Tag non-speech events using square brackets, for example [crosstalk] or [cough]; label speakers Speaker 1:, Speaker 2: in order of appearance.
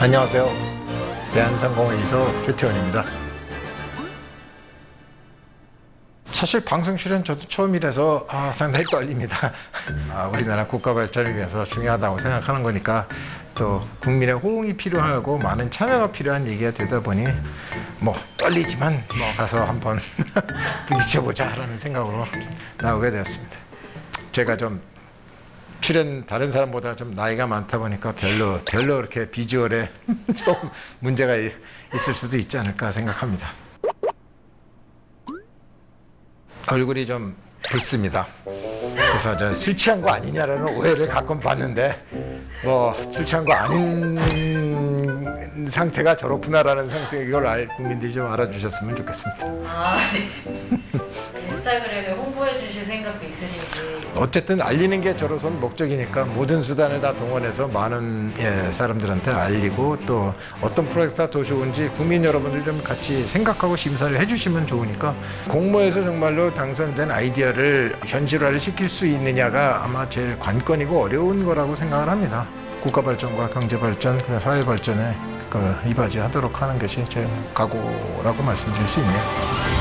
Speaker 1: 안녕하세요. 대한상공회의소 최태원입니다. 사실 방송 출연 저도 처음이라서 아, 상당히 떨립니다. [laughs] 아, 우리나라 국가 발전을 위해서 중요하다고 생각하는 거니까 또 국민의 호응이 필요하고 많은 참여가 필요한 얘기가 되다 보니 뭐 떨리지만 뭐 가서 한번 [laughs] 부딪혀보자라는 생각으로 나오게 되었습니다. 제가 좀 출연 다른 사람보다 좀 나이가 많다 보니까 별로 별로 그렇게 비주얼에 [laughs] 좀 문제가 이- 있을 수도 있지 않을까 생각합니다. 얼굴이 좀 붉습니다. 그래서 저 술 취한 거 아니냐라는 오해를 가끔 받는데 뭐 술 취한 거 아닌 상태가 저렇구나라는 상태 이걸 알 국민들이 좀 알아주셨으면 좋겠습니다.
Speaker 2: 아, 네. 인스타그램에 홍보해 주실 생각도 있으신지.
Speaker 1: 어쨌든 알리는 게 저로선 목적이니까 모든 수단을 다 동원해서 많은 예, 사람들한테 알리고 또 어떤 프로젝트가 더 좋은지 국민 여러분들 좀 같이 생각하고 심사를 해주시면 좋으니까 공모에서 정말로 당선된 아이디어를 현실화를 시킬 수 있느냐가 아마 제일 관건이고 어려운 거라고 생각을 합니다. 국가 발전과 경제 발전, 그다음 사회 발전에 그 이바지하도록 하는 것이 제 각오라고 말씀드릴 수 있네요.